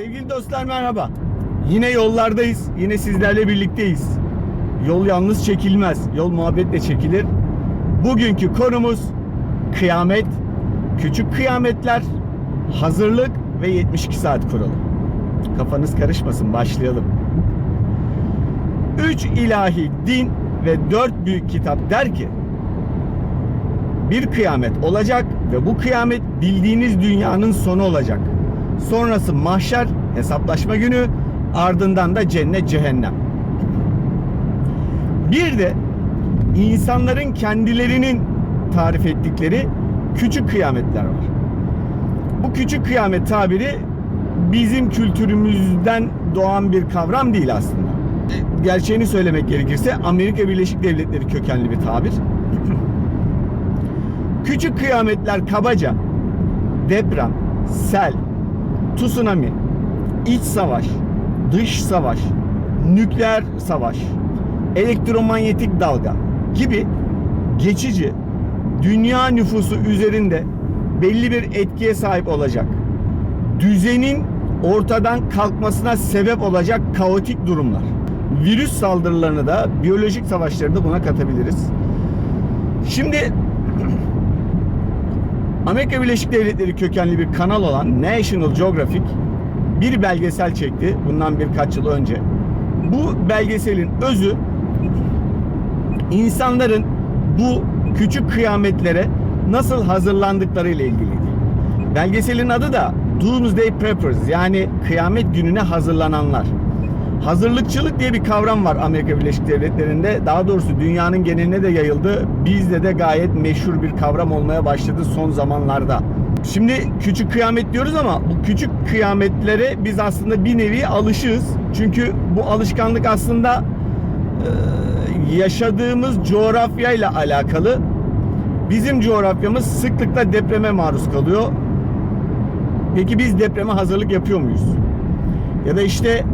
Sevgili dostlar merhaba. Yine yollardayız. Yine sizlerle birlikteyiz. Yol yalnız çekilmez. Yol muhabbetle çekilir. Bugünkü konumuz kıyamet, küçük kıyametler, hazırlık ve 72 saat kuralı. Kafanız karışmasın başlayalım. Üç ilahi din ve dört büyük kitap der ki bir kıyamet olacak ve bu kıyamet bildiğiniz dünyanın sonu olacak. Sonrası mahşer, hesaplaşma günü, ardından da cennet cehennem. Bir de insanların kendilerinin tarif ettikleri küçük kıyametler var. Bu küçük kıyamet tabiri bizim kültürümüzden doğan bir kavram değil aslında. Gerçeğini söylemek gerekirse Amerika Birleşik Devletleri kökenli bir tabir. Küçük kıyametler kabaca deprem, sel, tsunami, iç savaş, dış savaş, nükleer savaş, elektromanyetik dalga gibi geçici dünya nüfusu üzerinde belli bir etkiye sahip olacak. Düzenin ortadan kalkmasına sebep olacak kaotik durumlar. Virüs saldırılarını da biyolojik savaşları da buna katabiliriz. Şimdi Amerika Birleşik Devletleri kökenli bir kanal olan National Geographic bir belgesel çekti bundan birkaç yıl önce. Bu belgeselin özü insanların bu küçük kıyametlere nasıl hazırlandıkları ile ilgiliydi. Belgeselin adı da Doomsday Preppers yani kıyamet gününe hazırlananlar. Hazırlıkçılık diye bir kavram var Amerika Birleşik Devletleri'nde. Daha doğrusu dünyanın geneline de yayıldı. Bizde de gayet meşhur bir kavram olmaya başladı son zamanlarda. Şimdi küçük kıyamet diyoruz ama bu küçük kıyametlere biz aslında bir nevi alışığız. Çünkü bu alışkanlık aslında yaşadığımız coğrafyayla alakalı. Bizim coğrafyamız sıklıkla depreme maruz kalıyor. Peki biz depreme hazırlık yapıyor muyuz? Ya da işte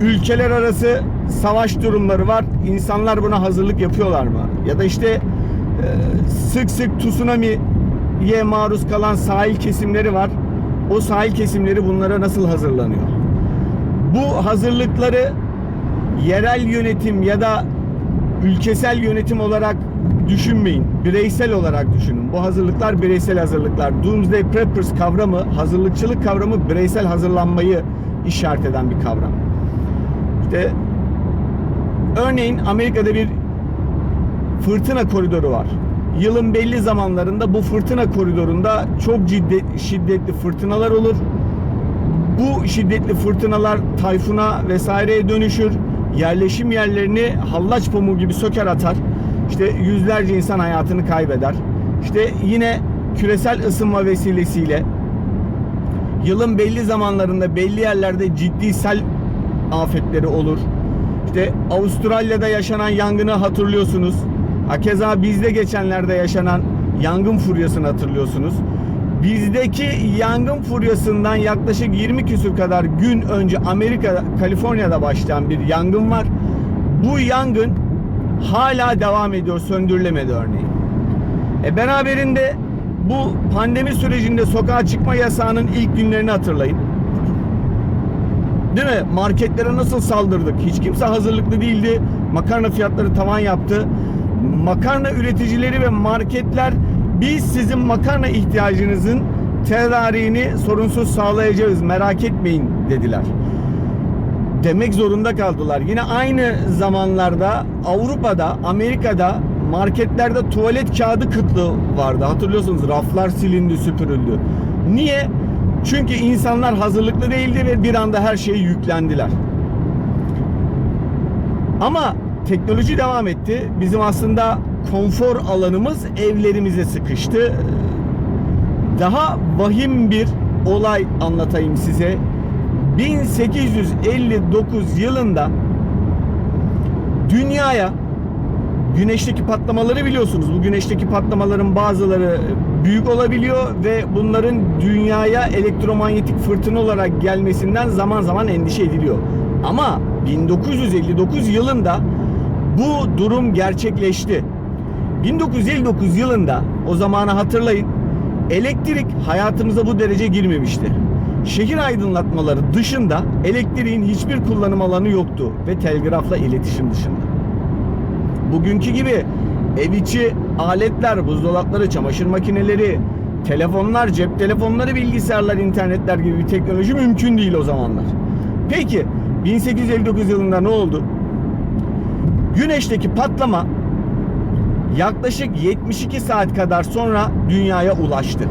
ülkeler arası savaş durumları var. İnsanlar buna hazırlık yapıyorlar mı? Ya da işte e, sık sık tsunami'ye maruz kalan sahil kesimleri var. O sahil kesimleri bunlara nasıl hazırlanıyor? Bu hazırlıkları yerel yönetim ya da ülkesel yönetim olarak düşünmeyin. Bireysel olarak düşünün. Bu hazırlıklar bireysel hazırlıklar. Doomsday Preppers kavramı, hazırlıkçılık kavramı bireysel hazırlanmayı işaret eden bir kavram. İşte örneğin Amerika'da bir fırtına koridoru var. Yılın belli zamanlarında bu fırtına koridorunda çok ciddi şiddetli fırtınalar olur. Bu şiddetli fırtınalar tayfuna vesaireye dönüşür. Yerleşim yerlerini hallaç pamuğu gibi söker atar. İşte yüzlerce insan hayatını kaybeder. İşte yine küresel ısınma vesilesiyle yılın belli zamanlarında belli yerlerde ciddi sel afetleri olur. İşte Avustralya'da yaşanan yangını hatırlıyorsunuz. Hakeza bizde geçenlerde yaşanan yangın furyasını hatırlıyorsunuz. Bizdeki yangın furyasından yaklaşık 20 küsür kadar gün önce Amerika, Kaliforniya'da başlayan bir yangın var. Bu yangın hala devam ediyor, söndürülemedi örneğin. E beraberinde bu pandemi sürecinde sokağa çıkma yasağının ilk günlerini hatırlayın. Değil mi? Marketlere nasıl saldırdık? Hiç kimse hazırlıklı değildi. Makarna fiyatları tavan yaptı. Makarna üreticileri ve marketler biz sizin makarna ihtiyacınızın tedariğini sorunsuz sağlayacağız merak etmeyin dediler. Demek zorunda kaldılar. Yine aynı zamanlarda Avrupa'da, Amerika'da marketlerde tuvalet kağıdı kıtlığı vardı. Hatırlıyorsunuz raflar silindi, süpürüldü. Niye? Çünkü insanlar hazırlıklı değildi ve bir anda her şeye yüklendiler. Ama teknoloji devam etti. Bizim aslında konfor alanımız evlerimize sıkıştı. Daha vahim bir olay anlatayım size. 1859 yılında dünyaya güneşteki patlamaları biliyorsunuz. Bu güneşteki patlamaların bazıları büyük olabiliyor ve bunların dünyaya elektromanyetik fırtına olarak gelmesinden zaman zaman endişe ediliyor. Ama 1959 yılında bu durum gerçekleşti. 1959 yılında o zamanı hatırlayın elektrik hayatımıza bu derece girmemişti. Şehir aydınlatmaları dışında elektriğin hiçbir kullanım alanı yoktu ve telgrafla iletişim dışında. Bugünkü gibi ev içi aletler, buzdolapları, çamaşır makineleri, telefonlar, cep telefonları, bilgisayarlar, internetler gibi bir teknoloji mümkün değil o zamanlar. Peki 1859 yılında ne oldu? Güneşteki patlama yaklaşık 72 saat kadar sonra dünyaya ulaştı.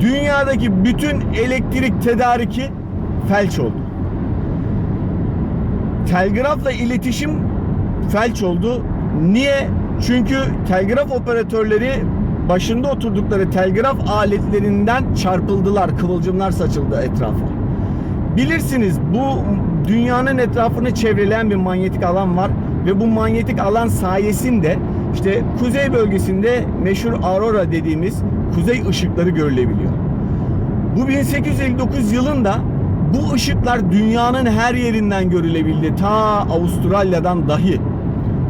Dünyadaki bütün elektrik tedariki felç oldu. Telgrafla iletişim felç oldu. Niye? Çünkü telgraf operatörleri başında oturdukları telgraf aletlerinden çarpıldılar. Kıvılcımlar saçıldı etrafa. Bilirsiniz bu dünyanın etrafını çevreleyen bir manyetik alan var ve bu manyetik alan sayesinde işte kuzey bölgesinde meşhur aurora dediğimiz kuzey ışıkları görülebiliyor. Bu 1859 yılında bu ışıklar dünyanın her yerinden görülebildi. Ta Avustralya'dan dahi.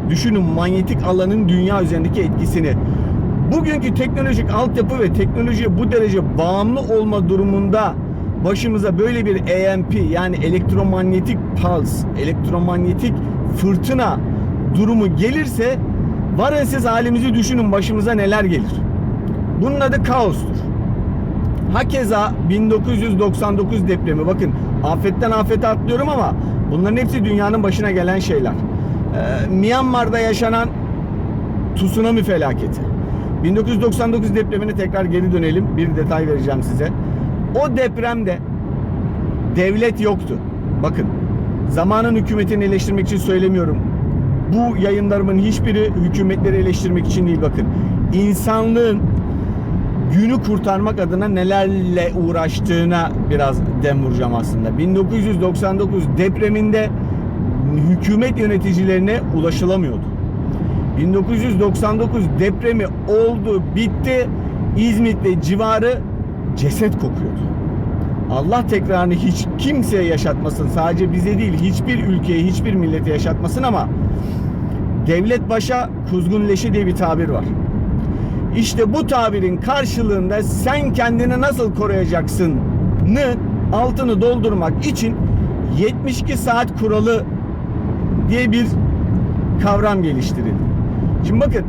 Düşünün manyetik alanın dünya üzerindeki etkisini. Bugünkü teknolojik altyapı ve teknolojiye bu derece bağımlı olma durumunda başımıza böyle bir EMP yani elektromanyetik pulse, elektromanyetik fırtına durumu gelirse varın siz halimizi düşünün başımıza neler gelir. Bunun adı kaostur. Hakeza 1999 depremi bakın afetten afete atlıyorum ama bunların hepsi dünyanın başına gelen şeyler. Ee, Myanmar'da yaşanan tsunami felaketi. 1999 depremine tekrar geri dönelim. Bir detay vereceğim size. O depremde devlet yoktu. Bakın zamanın hükümetini eleştirmek için söylemiyorum. Bu yayınlarımın hiçbiri hükümetleri eleştirmek için değil bakın. İnsanlığın günü kurtarmak adına nelerle uğraştığına biraz dem vuracağım aslında. 1999 depreminde hükümet yöneticilerine ulaşılamıyordu. 1999 depremi oldu, bitti. İzmit ve civarı ceset kokuyordu. Allah tekrarını hiç kimseye yaşatmasın. Sadece bize değil, hiçbir ülkeye, hiçbir millete yaşatmasın ama devlet başa kuzgun leşi diye bir tabir var. İşte bu tabirin karşılığında sen kendini nasıl koruyacaksın altını doldurmak için 72 saat kuralı diye bir kavram geliştirildi. Şimdi bakın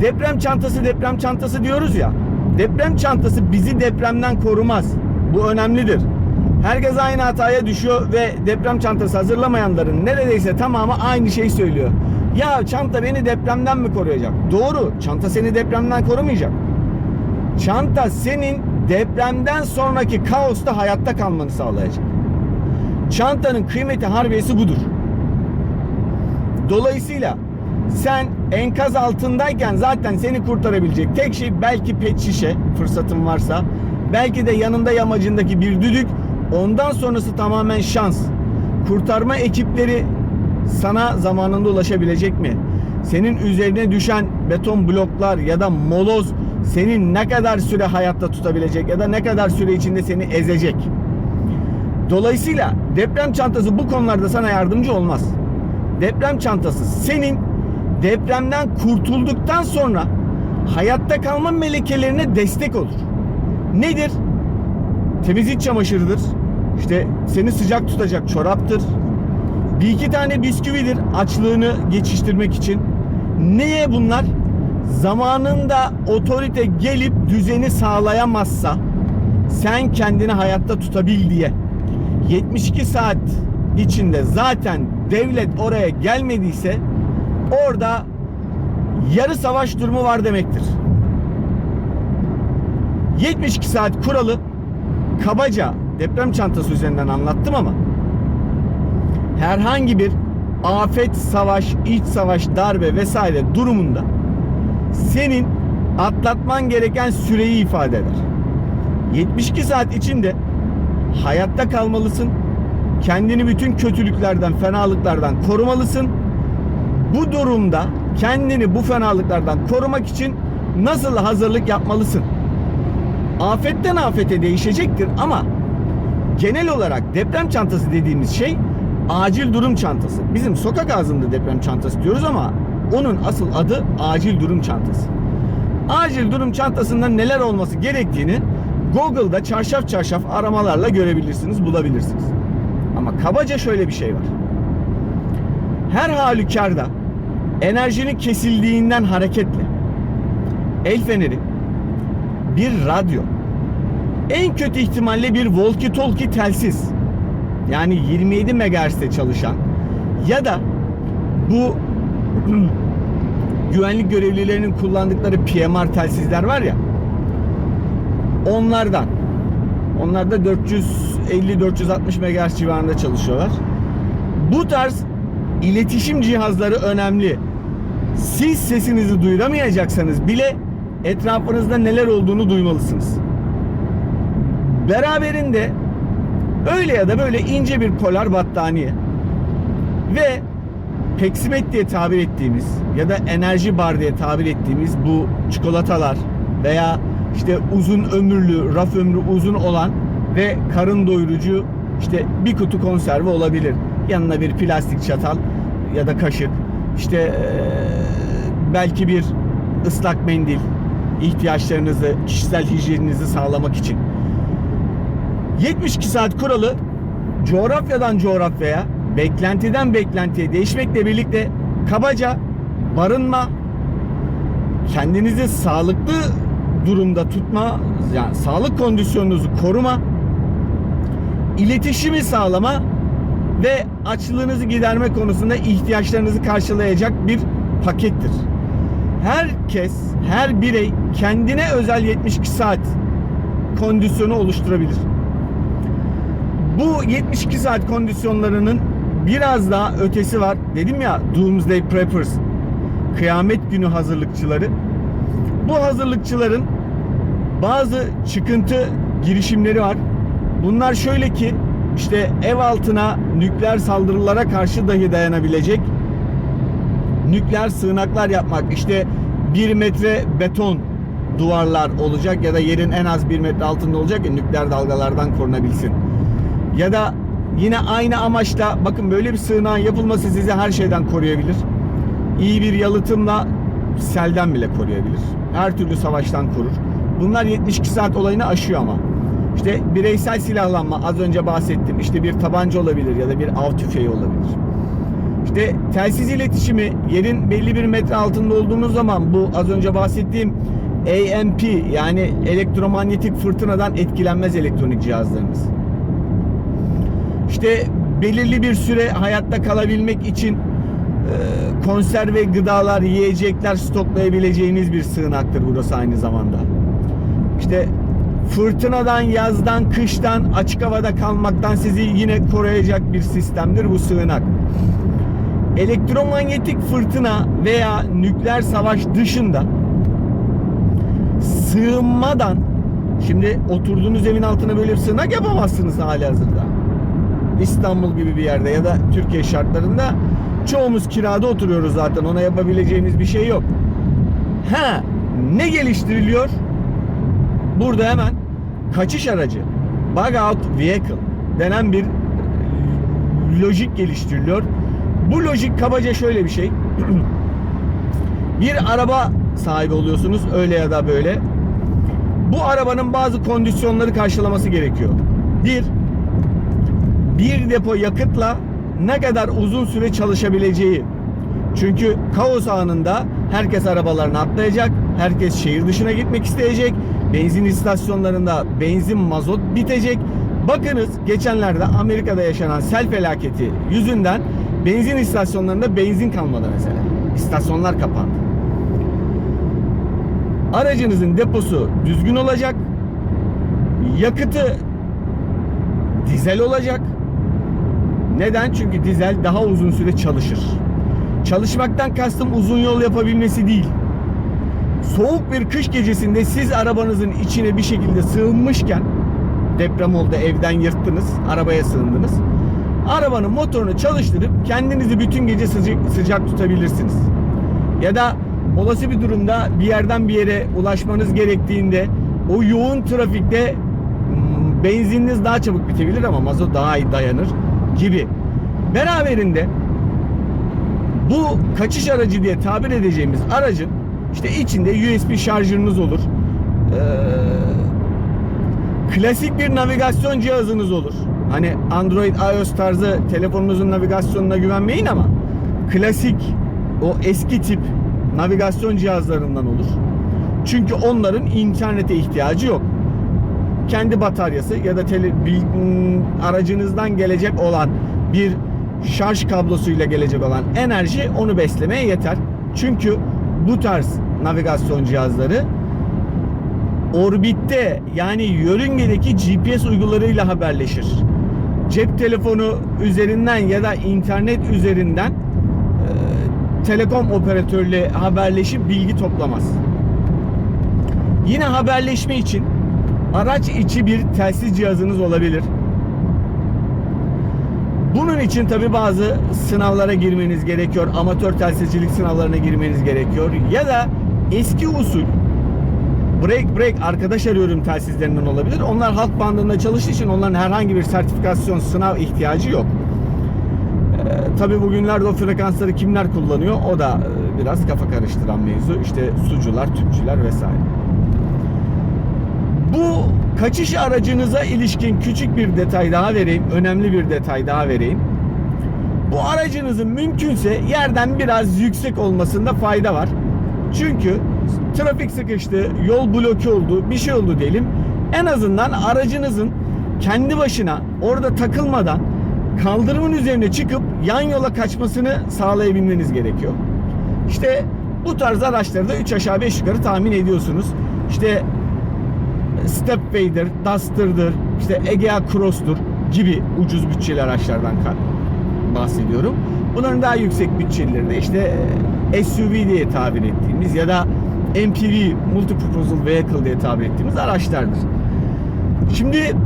deprem çantası deprem çantası diyoruz ya. Deprem çantası bizi depremden korumaz. Bu önemlidir. Herkes aynı hataya düşüyor ve deprem çantası hazırlamayanların neredeyse tamamı aynı şeyi söylüyor. Ya çanta beni depremden mi koruyacak? Doğru. Çanta seni depremden korumayacak. Çanta senin depremden sonraki kaosta hayatta kalmanı sağlayacak. Çantanın kıymeti harbiyesi budur. Dolayısıyla sen enkaz altındayken zaten seni kurtarabilecek tek şey belki pet şişe fırsatın varsa belki de yanında yamacındaki bir düdük ondan sonrası tamamen şans. Kurtarma ekipleri sana zamanında ulaşabilecek mi? Senin üzerine düşen beton bloklar ya da moloz senin ne kadar süre hayatta tutabilecek ya da ne kadar süre içinde seni ezecek? Dolayısıyla deprem çantası bu konularda sana yardımcı olmaz. Deprem çantası senin depremden kurtulduktan sonra hayatta kalma melekelerine destek olur. Nedir? Temiz iç çamaşırıdır. İşte seni sıcak tutacak çoraptır. Bir iki tane bisküvidir açlığını geçiştirmek için. Neye bunlar? Zamanında otorite gelip düzeni sağlayamazsa sen kendini hayatta tutabil diye. 72 saat içinde zaten devlet oraya gelmediyse orada yarı savaş durumu var demektir. 72 saat kuralı kabaca deprem çantası üzerinden anlattım ama herhangi bir afet, savaş, iç savaş, darbe vesaire durumunda senin atlatman gereken süreyi ifade eder. 72 saat içinde hayatta kalmalısın. Kendini bütün kötülüklerden, fenalıklardan korumalısın. Bu durumda kendini bu fenalıklardan korumak için nasıl hazırlık yapmalısın? Afetten afete değişecektir ama genel olarak deprem çantası dediğimiz şey acil durum çantası. Bizim sokak ağzında deprem çantası diyoruz ama onun asıl adı acil durum çantası. Acil durum çantasında neler olması gerektiğini Google'da çarşaf çarşaf aramalarla görebilirsiniz, bulabilirsiniz. Ama kabaca şöyle bir şey var. Her halükarda enerjinin kesildiğinden hareketle el feneri, bir radyo, en kötü ihtimalle bir walkie talkie telsiz yani 27 MHz'de çalışan ya da bu güvenlik görevlilerinin kullandıkları PMR telsizler var ya onlardan onlar da 450-460 MHz civarında çalışıyorlar. Bu tarz iletişim cihazları önemli. Siz sesinizi duyuramayacaksanız bile etrafınızda neler olduğunu duymalısınız. Beraberinde öyle ya da böyle ince bir polar battaniye ve peksimet diye tabir ettiğimiz ya da enerji bar diye tabir ettiğimiz bu çikolatalar veya işte uzun ömürlü, raf ömrü uzun olan ve karın doyurucu işte bir kutu konserve olabilir. Yanına bir plastik çatal ya da kaşık. İşte belki bir ıslak mendil ihtiyaçlarınızı, kişisel hijyeninizi sağlamak için. 72 saat kuralı coğrafyadan coğrafyaya, beklentiden beklentiye değişmekle birlikte kabaca barınma, kendinizi sağlıklı durumda tutma, yani sağlık kondisyonunuzu koruma, iletişimi sağlama ve açlığınızı giderme konusunda ihtiyaçlarınızı karşılayacak bir pakettir. Herkes, her birey kendine özel 72 saat kondisyonu oluşturabilir. Bu 72 saat kondisyonlarının biraz daha ötesi var. Dedim ya Doomsday Preppers, kıyamet günü hazırlıkçıları. Bu hazırlıkçıların bazı çıkıntı girişimleri var. Bunlar şöyle ki işte ev altına nükleer saldırılara karşı dahi dayanabilecek nükleer sığınaklar yapmak işte bir metre beton duvarlar olacak ya da yerin en az bir metre altında olacak ki nükleer dalgalardan korunabilsin. Ya da yine aynı amaçla bakın böyle bir sığınağın yapılması sizi her şeyden koruyabilir. İyi bir yalıtımla selden bile koruyabilir. Her türlü savaştan korur. Bunlar 72 saat olayını aşıyor ama. İşte bireysel silahlanma az önce bahsettim. İşte bir tabanca olabilir ya da bir av tüfeği olabilir. İşte telsiz iletişimi yerin belli bir metre altında olduğunuz zaman bu az önce bahsettiğim AMP yani elektromanyetik fırtınadan etkilenmez elektronik cihazlarınız. İşte belirli bir süre hayatta kalabilmek için konserve gıdalar, yiyecekler stoklayabileceğiniz bir sığınaktır burası aynı zamanda. İşte fırtınadan, yazdan, kıştan, açık havada kalmaktan sizi yine koruyacak bir sistemdir bu sığınak. Elektromanyetik fırtına veya nükleer savaş dışında sığınmadan şimdi oturduğunuz evin altına böyle bir sığınak yapamazsınız hali hazırda. İstanbul gibi bir yerde ya da Türkiye şartlarında çoğumuz kirada oturuyoruz zaten. Ona yapabileceğimiz bir şey yok. Ha, ne geliştiriliyor? Burada hemen kaçış aracı bug out vehicle denen bir lojik geliştiriliyor. Bu lojik kabaca şöyle bir şey. bir araba sahibi oluyorsunuz öyle ya da böyle. Bu arabanın bazı kondisyonları karşılaması gerekiyor. Bir, bir depo yakıtla ne kadar uzun süre çalışabileceği. Çünkü kaos anında herkes arabalarını atlayacak, herkes şehir dışına gitmek isteyecek, benzin istasyonlarında benzin mazot bitecek. Bakınız geçenlerde Amerika'da yaşanan sel felaketi yüzünden benzin istasyonlarında benzin kalmadı mesela. İstasyonlar kapandı. Aracınızın deposu düzgün olacak. Yakıtı dizel olacak. Neden? Çünkü dizel daha uzun süre çalışır. Çalışmaktan kastım uzun yol yapabilmesi değil. Soğuk bir kış gecesinde siz arabanızın içine bir şekilde sığınmışken deprem oldu evden yırttınız, arabaya sığındınız. Arabanın motorunu çalıştırıp kendinizi bütün gece sıcak, sıcak tutabilirsiniz. Ya da olası bir durumda bir yerden bir yere ulaşmanız gerektiğinde o yoğun trafikte mm, benzininiz daha çabuk bitebilir ama mazot daha iyi dayanır gibi. Beraberinde bu kaçış aracı diye tabir edeceğimiz aracın işte içinde USB şarjınız olur. Ee, Klasik bir navigasyon cihazınız olur. Hani Android, iOS tarzı telefonunuzun navigasyonuna güvenmeyin ama klasik o eski tip navigasyon cihazlarından olur. Çünkü onların internete ihtiyacı yok. Kendi bataryası ya da tele, bil- m, aracınızdan gelecek olan bir şarj kablosuyla gelecek olan enerji onu beslemeye yeter. Çünkü bu tarz navigasyon cihazları orbitte yani yörüngedeki GPS uygularıyla haberleşir. Cep telefonu üzerinden ya da internet üzerinden e, telekom operatörle haberleşip bilgi toplamaz. Yine haberleşme için araç içi bir telsiz cihazınız olabilir. Bunun için tabi bazı sınavlara girmeniz gerekiyor. Amatör telsizcilik sınavlarına girmeniz gerekiyor. Ya da eski usul break break arkadaş arıyorum telsizlerinden olabilir. Onlar halk bandında çalıştığı için onların herhangi bir sertifikasyon sınav ihtiyacı yok. Ee, tabii bugünlerde o frekansları kimler kullanıyor o da e, biraz kafa karıştıran mevzu. İşte sucular, tüpçüler vesaire. Bu kaçış aracınıza ilişkin küçük bir detay daha vereyim. Önemli bir detay daha vereyim. Bu aracınızın mümkünse yerden biraz yüksek olmasında fayda var. Çünkü trafik sıkıştı, yol bloke oldu, bir şey oldu diyelim. En azından aracınızın kendi başına orada takılmadan kaldırımın üzerine çıkıp yan yola kaçmasını sağlayabilmeniz gerekiyor. İşte bu tarz araçları da 3 aşağı 5 yukarı tahmin ediyorsunuz. İşte Stepway'dir, Duster'dır, işte Egea Cross'tur gibi ucuz bütçeli araçlardan bahsediyorum. Bunların daha yüksek bütçelileri de işte e, SUV diye tabir ettiğimiz ya da MPV, Multi-Purpose Vehicle diye tabir ettiğimiz araçlardır. Şimdi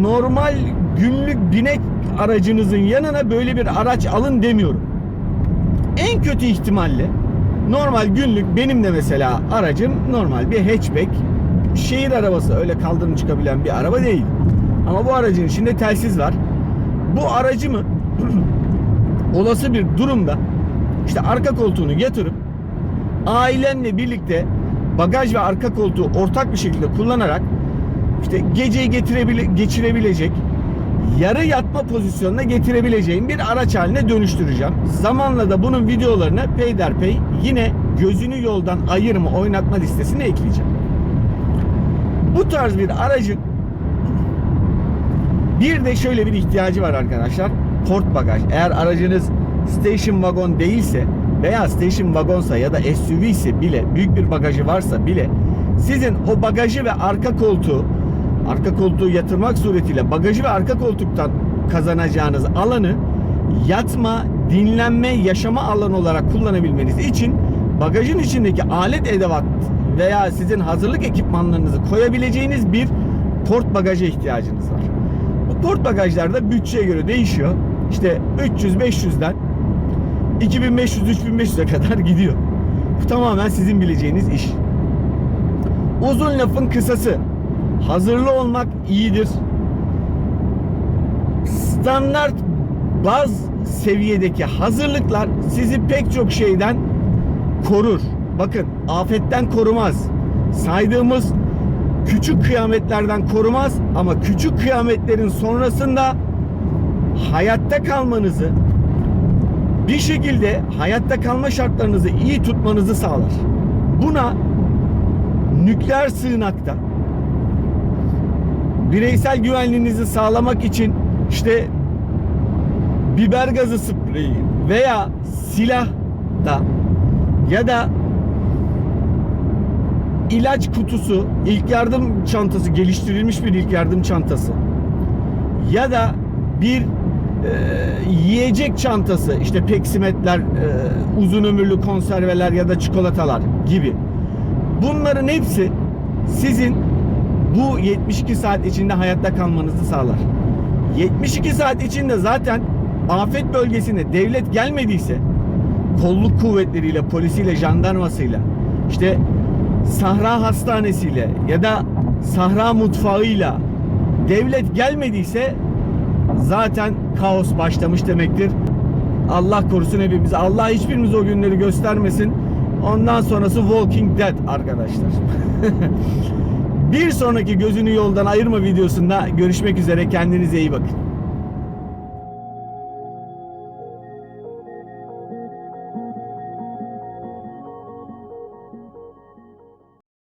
normal günlük binek aracınızın yanına böyle bir araç alın demiyorum. En kötü ihtimalle normal günlük benim de mesela aracım normal bir hatchback şehir arabası öyle kaldırım çıkabilen bir araba değil. Ama bu aracın içinde telsiz var. Bu aracımı olası bir durumda işte arka koltuğunu yatırıp ailenle birlikte bagaj ve arka koltuğu ortak bir şekilde kullanarak işte geceyi getirebile geçirebilecek yarı yatma pozisyonuna getirebileceğim bir araç haline dönüştüreceğim. Zamanla da bunun videolarını peyderpey yine gözünü yoldan ayırma oynatma listesine ekleyeceğim. Bu tarz bir aracın bir de şöyle bir ihtiyacı var arkadaşlar. Port bagaj. Eğer aracınız station wagon değilse veya station wagonsa ya da SUV ise bile büyük bir bagajı varsa bile sizin o bagajı ve arka koltuğu arka koltuğu yatırmak suretiyle bagajı ve arka koltuktan kazanacağınız alanı yatma, dinlenme, yaşama alanı olarak kullanabilmeniz için bagajın içindeki alet edevat veya sizin hazırlık ekipmanlarınızı koyabileceğiniz bir port bagaja ihtiyacınız var. Bu port bagajlarda bütçeye göre değişiyor. İşte 300-500'den 2500-3500'e kadar gidiyor. Bu tamamen sizin bileceğiniz iş. Uzun lafın kısası. Hazırlı olmak iyidir. Standart baz seviyedeki hazırlıklar sizi pek çok şeyden korur. Bakın afetten korumaz. Saydığımız küçük kıyametlerden korumaz ama küçük kıyametlerin sonrasında hayatta kalmanızı bir şekilde hayatta kalma şartlarınızı iyi tutmanızı sağlar. Buna nükleer sığınakta bireysel güvenliğinizi sağlamak için işte biber gazı spreyi veya silah da ya da ilaç kutusu, ilk yardım çantası, geliştirilmiş bir ilk yardım çantası ya da bir e, yiyecek çantası, işte peksimetler, e, uzun ömürlü konserveler ya da çikolatalar gibi. Bunların hepsi sizin bu 72 saat içinde hayatta kalmanızı sağlar. 72 saat içinde zaten afet bölgesine devlet gelmediyse kolluk kuvvetleriyle, polisiyle, jandarmasıyla işte Sahra Hastanesi'yle ya da Sahra Mutfağı'yla devlet gelmediyse zaten kaos başlamış demektir. Allah korusun hepimizi. Allah hiçbirimiz o günleri göstermesin. Ondan sonrası Walking Dead arkadaşlar. Bir sonraki gözünü yoldan ayırma videosunda görüşmek üzere. Kendinize iyi bakın.